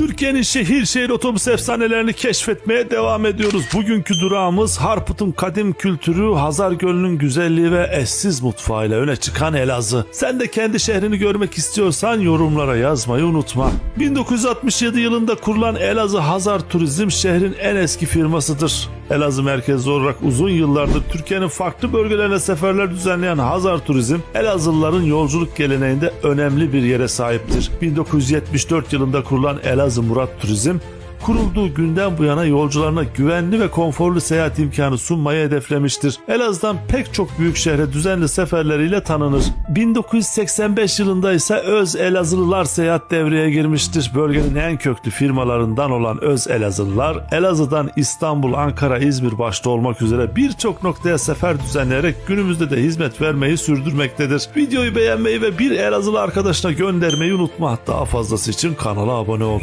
Türkiye'nin şehir şehir otobüs efsanelerini keşfetmeye devam ediyoruz. Bugünkü durağımız Harput'un kadim kültürü, Hazar Gölü'nün güzelliği ve eşsiz mutfağıyla öne çıkan Elazığ. Sen de kendi şehrini görmek istiyorsan yorumlara yazmayı unutma. 1967 yılında kurulan Elazığ Hazar Turizm şehrin en eski firmasıdır. Elazığ merkezli olarak uzun yıllardır Türkiye'nin farklı bölgelerine seferler düzenleyen Hazar Turizm, Elazığlıların yolculuk geleneğinde önemli bir yere sahiptir. 1974 yılında kurulan Elazığ Murat Turizm, kurulduğu günden bu yana yolcularına güvenli ve konforlu seyahat imkanı sunmayı hedeflemiştir. Elazığ'dan pek çok büyük şehre düzenli seferleriyle tanınır. 1985 yılında ise Öz Elazığlılar seyahat devreye girmiştir. Bölgenin en köklü firmalarından olan Öz Elazığlılar, Elazığ'dan İstanbul, Ankara, İzmir başta olmak üzere birçok noktaya sefer düzenleyerek günümüzde de hizmet vermeyi sürdürmektedir. Videoyu beğenmeyi ve bir Elazığlı arkadaşına göndermeyi unutma. Daha fazlası için kanala abone ol.